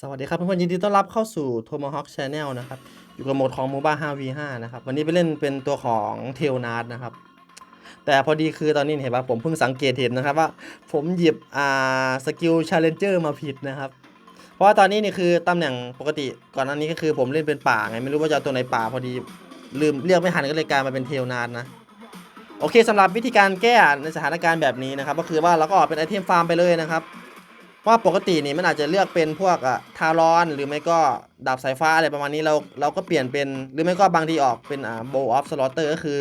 สวัสดีครับเพื่อนๆยินดีต้อนรับเข้าสู่ Tomahawk Channel นะครับ อยู่กับโหมดของ MOBA 5v5 นะครับ วันนี้ไปเล่นเป็นตัวของเทลนาร์นะครับ แต่พอดีคือตอนนี้เห็นป่ะผมเพิ่งสังเกตเห็นนะครับว่า ผมหยิบอ่าสกิล Challenger มาผิดนะครับ เพราะว่าตอนนี้นี่คือตำแหน่งปกติก่อนหน้านี้ก็คือผมเล่นเป็นป่าไง ไม่รู้ว่าจะเอาตัวไหนป่าพอดีลืมเลือกไม่ทันก็เลยกลายมาเป็นเทลนาร์นะโอเคสำหรับวิธีการแก้ในสถานการณ์แบบนี้นะครับ ก็คือว่าเราก็ออกเป็นไอเทมฟาร์มไปเลยนะครับ เพราะว่าปกตินี่มันอาจจะเลือกเป็นพวกอะทารอน หรือไม่ก็ดาบสายฟ้าอะไรประมาณนี้เราเราก็เปลี่ยนเป็นหรือไม่ก็บางทีออกเป็นอ่าโบออฟสลอเตอร์ก็คือ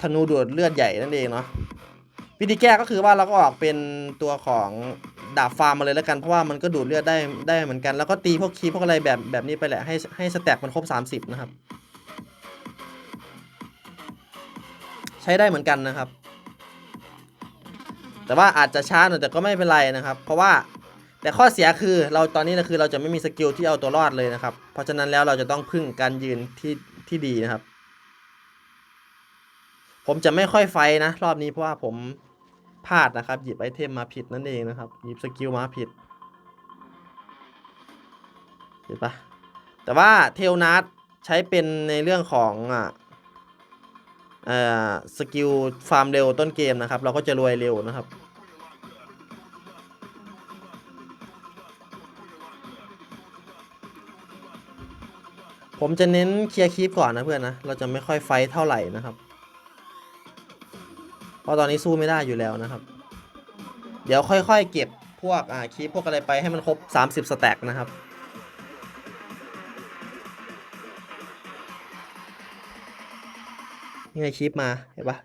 ธนูดูดเลือดใหญ่นั่นเองเนาะวิธีแก้ก็คือว่าเราก็ออกเป็นตัวของดาบฟาร์มมาเลยแล้วกันเพราะว่ามันก็ดูดเลือดได้ได้เหมือนกัน แล้วก็ตีพวกคีพวกอะไรแบบแบบนี้ไปแหละให้ให้สแต็กมันครบ 30 นะครับ ใช้ได้เหมือนกันนะครับ แต่ว่าอาจจะช้าหน่อยแต่ก็ไม่เป็นไรนะครับ เพราะว่าแต่ข้อเสียคือเราตอนนี้นะคือเราจะไม่มีสกิลที่เอาตัวรอดเลยนะครับ เพราะฉะนั้นแล้วเราจะต้องพึ่งการยืนที่ที่ดีนะครับ ผมจะไม่ค่อยไฟนะ รอบนี้เพราะว่าผมพลาดนะครับ หยิบไอเทมมาผิดนั่นเองนะครับ หยิบสกิลมาผิดเห็นปะแต่ว่าเทลนัทใช้เป็นในเรื่องของอะสกิลฟาร์มเร็วต้นเกมนะครับ เราก็จะรวยเร็วนะครับ ผมจะเน้นเคลียร์คีปก่อนนะเพื่อนนะ เราจะไม่ค่อยไฟท์เท่าไหร่นะครับ เพราะตอนนี้สู้ไม่ได้อยู่แล้วนะครับ เดี๋ยวค่อยๆ เก็บพวกอ่าคีปพวกอะไรไปให้มันครบ 30 สแต็กนะครับนี่ไงคีปมาเห็นปะ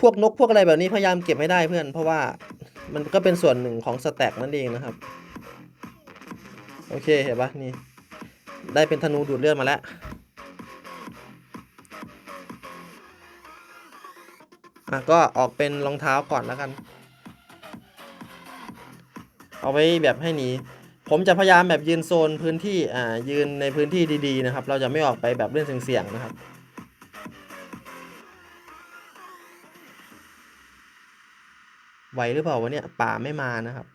พวกนกพวกอะไรแบบนี้พยายามเก็บให้ได้เพื่อน เพราะว่ามันก็เป็นส่วนหนึ่งของสแต็กนั่นเองนะครับ โอเคเห็นปะนี่ ได้เป็นธนูดูดเลือดมาแล้ว อะก็ออกเป็นรองเท้าก่อนแล้วกัน เอาไว้แบบให้หนีผมจะพยายามแบบยืนโซนพื้นที่ อ่า ยืนในพื้นที่ดีๆนะครับ เราจะไม่ออกไปแบบเล่นเสี่ยงๆนะครับ ไหวหรือเปล่าวะเนี่ยป่าไม่มานะครับ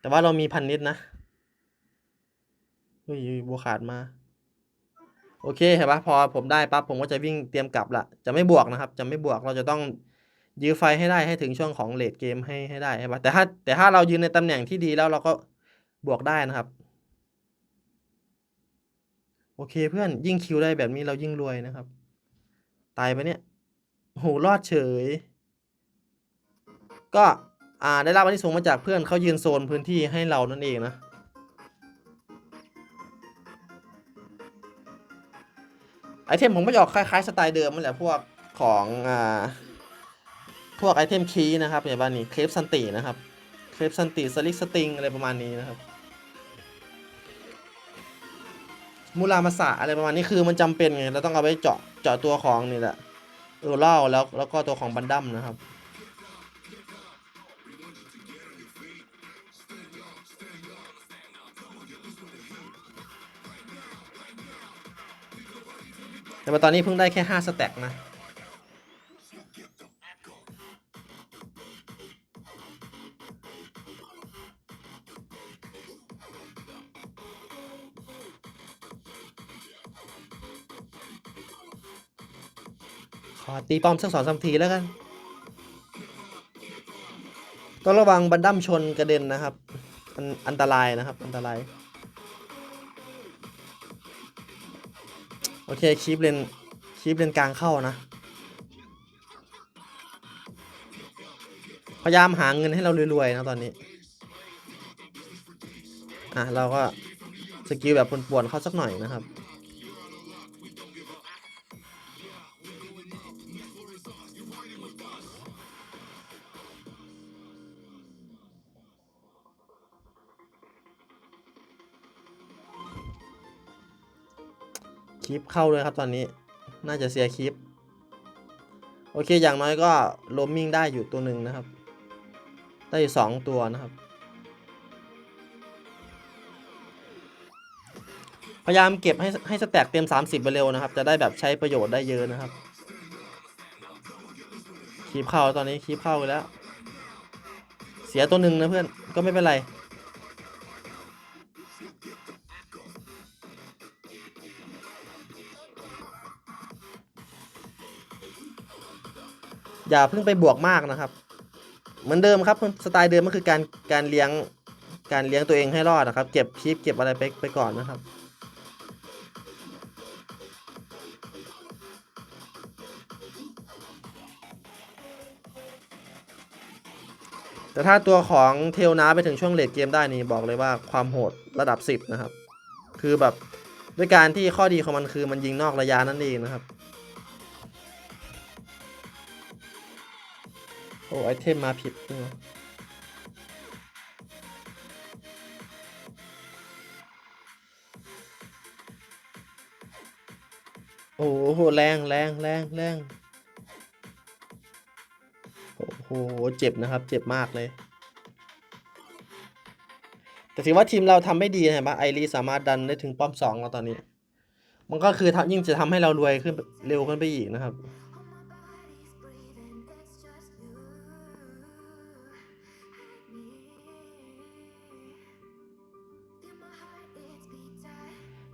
แต่ว่าเรามีพันนิดนะ เฮ้ยบัวขาดมา โอเคเห็นปะพอผมได้ปั๊บผมก็จะวิ่งเตรียมกลับละจะไม่บวกนะครับ จะไม่บวกเราจะต้องยื้อไฟให้ได้ให้ถึงช่วงของเลดเกมให้ให้ได้ใช่ปะแต่ถ้าแต่ถ้าเรายืนในตำแหน่งที่ดีแล้วเราก็บวกได้นะครับ โอเคเพื่อนยิ่งคิวได้แบบนี้เรายิ่งรวยนะครับ ตายไปเนี่ยโหรอดเฉย ก็อ่าได้รับอันนี้ส่งมาจากเพื่อนเขายืนโซนพื้นที่ให้เรานั่นเองนะ ไอเทมผมก็จะออกคล้ายๆสไตล์เดิมนั่นแหละพวกของอ่าพวกไอเทมคีย์นะครับอย่างบ้านนี้เคลฟซันตินะครับเคลฟซันติสลิกสติงอะไรประมาณนี้นะครับมูรามาสะอะไรประมาณนี้คือมันจำเป็นไงเราต้องเอาไปเจาะเจาะตัวของนี่แหละเออเล่าแล้วแล้วก็ตัวของบันดัมนะครับ แต่ว่าตอนนี้เพิ่งได้แค่ 5 สแต็กนะ ขอตีป้อมสักสองสามทีแล้วกัน ต้องระวังบันดั้มชนกระเด็นนะครับ อันอันตรายนะครับ อันตราย โอเคคีปเลนคีปเลนกลางเข้านะ พยายามหาเงินให้เรารวยๆนะตอนนี้ อะเราก็สกิลแบบปวนๆเข้าสักหน่อยนะครับ คลิปเข้าเลยครับตอนนี้ น่าจะเสียคลิป โอเคอย่างน้อยก็โรมมิ่งได้อยู่ตัวหนึ่งนะครับ ได้อยู่สองตัวนะครับ พยายามเก็บให้ให้สแต็กเต็ม 30ไปเร็วนะครับ จะได้แบบใช้ประโยชน์ได้เยอะนะครับ คลิปเข้าตอนนี้คลิปเข้าไปแล้ว เสียตัวหนึ่งนะเพื่อนก็ไม่เป็นไร อย่าเพิ่งไปบวกมากนะครับ เหมือนเดิมครับสไตล์เดิมก็คือการการเลี้ยงการเลี้ยงตัวเองให้รอดนะครับ เก็บคลิปเก็บอะไรไปไปก่อนนะครับแต่ถ้าตัวของเทลนาไปถึงช่วงเลดเกมได้นี่บอกเลยว่าความโหดระดับ 10 นะครับ คือแบบด้วยการที่ข้อดีของมันคือมันยิงนอกระยะนั่นเองนะครับ อ้ไอเทมมาผิดนี่วะโอ้โหแรงแรงแรงแรงโอ้โหเจ็บนะครับ เจ็บมากเลย แต่ถือว่าทีมเราทำไม่ดีนะเห็นปะไอรีสามารถดันได้ถึงป้อมสองแล้วตอนนี้ มันก็คือทำยิ่งจะทำให้เรารวยขึ้นเร็วขึ้นไปอีกนะครับ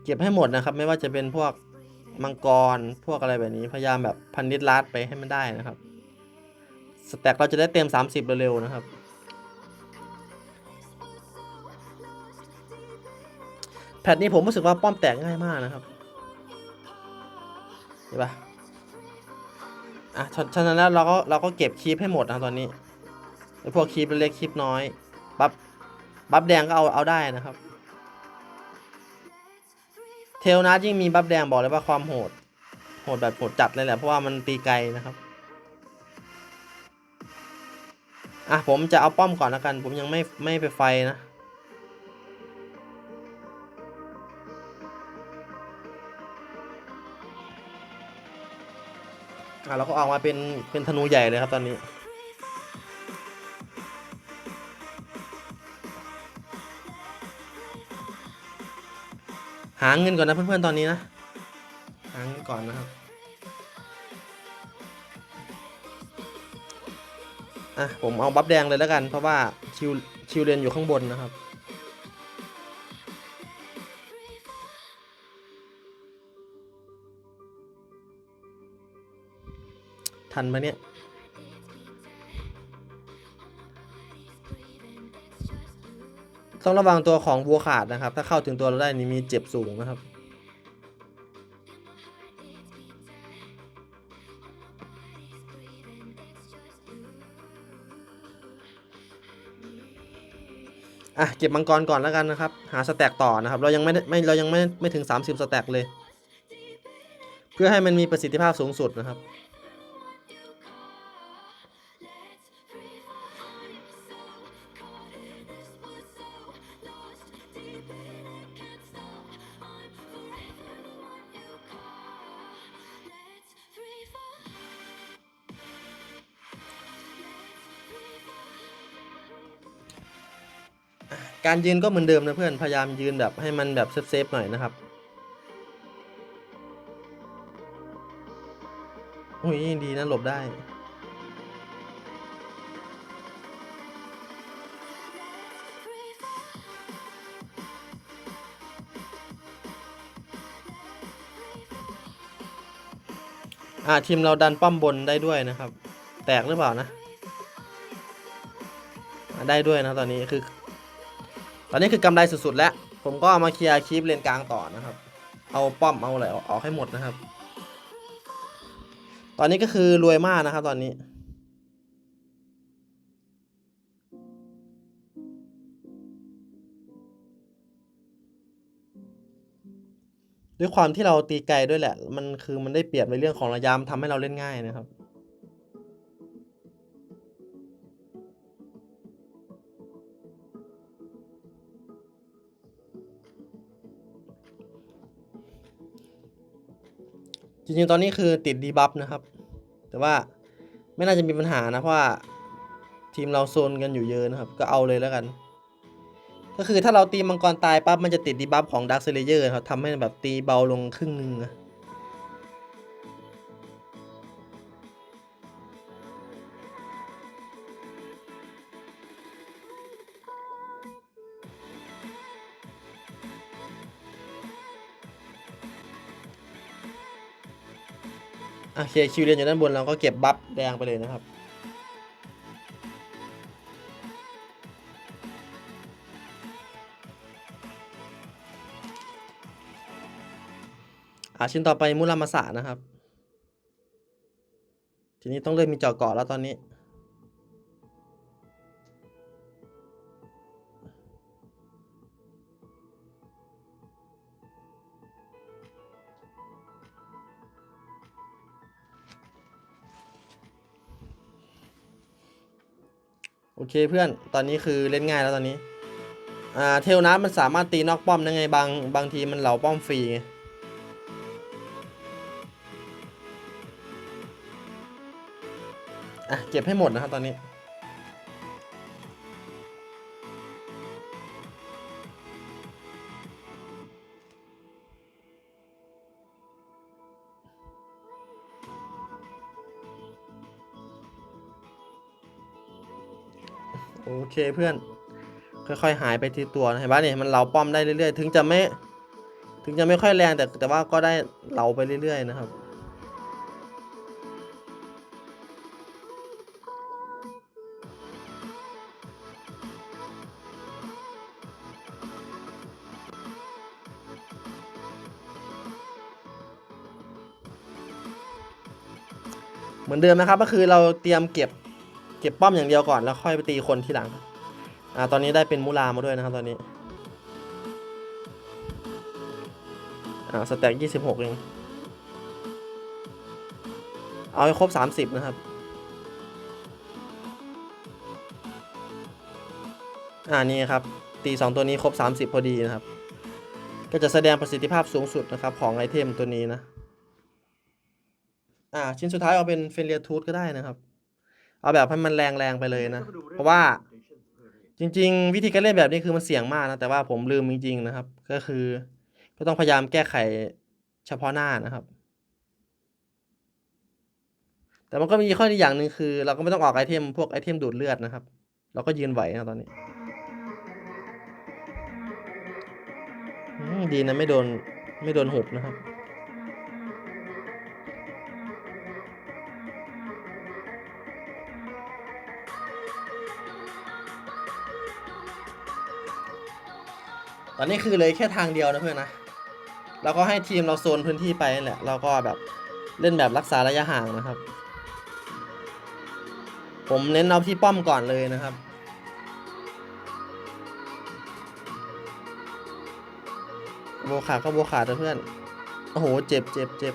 เก็บให้หมดนะครับ ไม่ว่าจะเป็นพวกมังกรพวกอะไรแบบนี้พยายามแบบพันนิดลัดไปให้มันได้นะครับสแต็กเราจะได้เต็ม 30 เร็วๆนะครับ แพทนี้ผมรู้สึกว่าป้อมแตกง่ายมากนะครับเห็นปะอะฉะนั้นแล้วเราก็เราก็เก็บคีปให้หมดนะตอนนี้ไอพวกคีปเล็กคีปน้อย บัฟบัฟแดงก็เอาเอาได้นะครับ เทลนัทยิ่งมีบัฟแดงบอกเลยว่าความโหด โหดแบบโหดจัดเลยแหละเพราะว่ามันตีไกลนะครับ อะผมจะเอาป้อมก่อนแล้วกัน ผมยังไม่ไม่ไปไฟนะอะเราก็ออกมาเป็นเป็นธนูใหญ่เลยครับตอนนี้ หาเงินก่อนนะเพื่อนๆตอนนี้นะ หาเงินก่อนนะครับ อะผมเอาบัฟแดงเลยแล้วกัน เพราะว่าคิวคิวเรียนอยู่ข้างบนนะครับ ทันไหมเนี่ย ต้องระวังตัวของวัวขาดนะครับ ถ้าเข้าถึงตัวเราได้นี่มีเจ็บสูงนะครับ อะเก็บมังกรก่อนแล้วกันนะครับ หาสแต็กต่อนะครับ เรายังไม่ได้ไม่เรายังไม่ไม่ถึง 30 สแต็กเลย เพื่อให้มันมีประสิทธิภาพสูงสุดนะครับ การยืนก็เหมือนเดิมนะเพื่อนพยายามยืนแบบให้มันแบบเซฟๆหน่อยนะครับอุ้ยดีนะหลบได้ อ่าทีมเราดันป้อมบนได้ด้วยนะครับ แตกหรือเปล่านะ ได้ด้วยนะตอนนี้คือ ตอนนี้คือกำไรสุดๆแล้ว ผมก็เอามาเคลียร์คลิปเลนกลางต่อนะครับ เอาป้อมเอาอะไรออกให้หมดนะครับ ตอนนี้ก็คือรวยมากนะครับ ตอนนี้ด้วยความที่เราตีไกลด้วยแหละ มันคือมันได้เปรียบในเรื่องของระยะมันทำให้เราเล่นง่ายนะครับ จริงๆ ตอนนี้คือติดดีบัฟนะครับ แต่ว่าไม่น่าจะมีปัญหานะเพราะว่าทีมเราโซนกันอยู่เยอะนะครับ ก็เอาเลยแล้วกัน ก็คือถ้าเราตีมังกรตายปั๊บมันจะติดดีบัฟของดาร์คเซเลเยอร์ครับทำให้แบบตีเบาลงครึ่งนึงนะ โอเคคิวเรียนอยู่ด้านบนเราก็เก็บบัฟแดงไปเลยนะครับอาชิ้นต่อไปมุลามาสะนะครับ ทีนี้ต้องเริ่มมีเจาะเกาะแล้วตอนนี้ โอเคเพื่อนตอนนี้คือเล่นง่ายแล้วตอนนี้อ่าเทลนัสมันสามารถตีนอกป้อมได้ไงบางบางทีมันเหลาป้อมฟรีไงอะเก็บให้หมดนะครับตอนนี้ เคเพื่อน ค่อยๆหายไปทีตัวนะเห็นปะเนี่ยมันเหลาป้อมได้เรื่อยๆ ถึงจะไม่ ถึงจะไม่ค่อยแรงแต่แต่ว่าก็ได้เหลาไปเรื่อยๆนะครับเหมือนเดิมนะครับก็คือเราเตรียมเก็บ เก็บป้อมอย่างเดียวก่อนแล้วค่อยไปตีคนทีหลัง อ่า ตอนนี้ได้เป็นมูลามาด้วยนะครับตอนนี้ อ่า สแต็กยี่สิบหกเอง เอาให้ครบสามสิบนะครับ อ่า นี่ครับ ตีสองตัวนี้ครบสามสิบพอดีนะครับ ก็จะแสดงประสิทธิภาพสูงสุดนะครับ ของไอเทมตัวนี้นะ อ่า ชิ้นสุดท้ายเอาเป็นเฟเรียทูธก็ได้นะครับ เอาแบบให้มันแรงๆไปเลยนะ เพราะว่าจริง ๆ วิธีการเล่นแบบนี้คือมันเสี่ยงมากนะ แต่ว่าผมลืมจริง ๆ นะครับ ก็คือ ก็ต้องพยายามแก้ไขเฉพาะหน้านะครับ แต่มันก็มีข้อดีอย่างหนึ่งคือ เราก็ไม่ต้องออกไอเทมพวกไอเทมดูดเลือดนะครับ เราก็ยืนไหวนะตอนนี้อืมดีนะไม่โดนไม่โดนหุบนะครับ ตอนนี้คือเลยแค่ทางเดียวนะเพื่อนนะเราก็ให้ทีมเราโซนพื้นที่ไปนั่นแหละเราก็แบบเล่นแบบรักษาระยะห่างนะครับ ผมเน้นเอาที่ป้อมก่อนเลยนะครับโบขาดก็โบขาดนะเพื่อน โอ้โห เจ็บเจ็บเจ็บ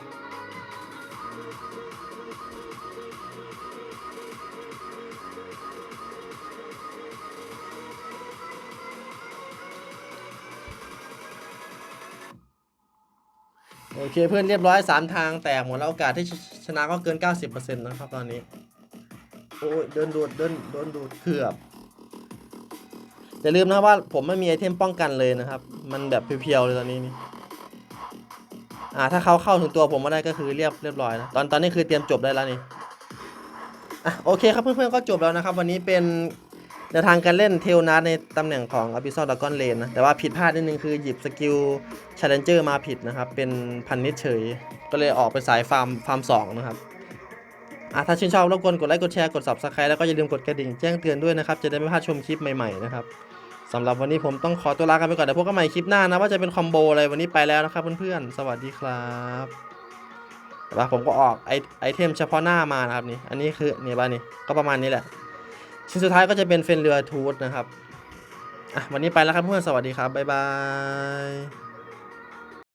เคเพื่อนเรียบร้อยสามทาง แตกหมดแล้วโอกาสที่ชนะก็เกิน 90%นะครับตอนนี้ โอ้ยเดินดูดเดินโดนดูดเกือบอย่าลืมนะว่าผมไม่มีไอเทมป้องกันเลยนะครับ มันแบบเพียวๆเลยตอนนี้นี่อ่าถ้าเขาเข้าถึงตัวผมมาได้ก็คือเรียบเรียบร้อยนะตอนตอนนี้คือเตรียมจบได้แล้วนี่อะโอเคครับเพื่อนๆก็จบแล้วนะครับ วันนี้เป็น แนวทางการเล่นเทลนาร์ในตำแหน่งของอ b ิ s อ d ด a กอนเลนนะ แต่ว่าผิดพลาดนิดนึงคือหยิบสกิล Challenger มาผิดนะครับ เป็นพันนิดเฉย ก็เลยออกไปสายฟาร์มฟาร์มสองนะครับอะถ้าชื่นชอบรบกวนกดไลค์กดแชร์กด subscribe แล้วก็อย่าลืมกดกระดิ่งแจ้งเตือนด้วยนะครับ จะได้ไม่พลาดชมคลิปใหม่ๆนะครับสำหรับวันนี้ผมต้องขอตัวลากันไปก่อนเดี๋ยวพบกันใหม่คลิปหน้านะว่าจะเป็นคอมโบอะไรวันนี้ไปแล้วนะครับเพื่อนๆสวัสดีครับแต่ว่าผมก็ออกไอไอเทมเฉพาะหน้ามานะครับนี่อันนี้คือนี่บ้านนี่ก็ประมาณนี้แหละ ชิ้นสุดท้ายก็จะเป็นเฟนเรือทูธนะครับอะวันนี้ไปแล้วครับเพื่อนสวัสดีครับบ๊ายบาย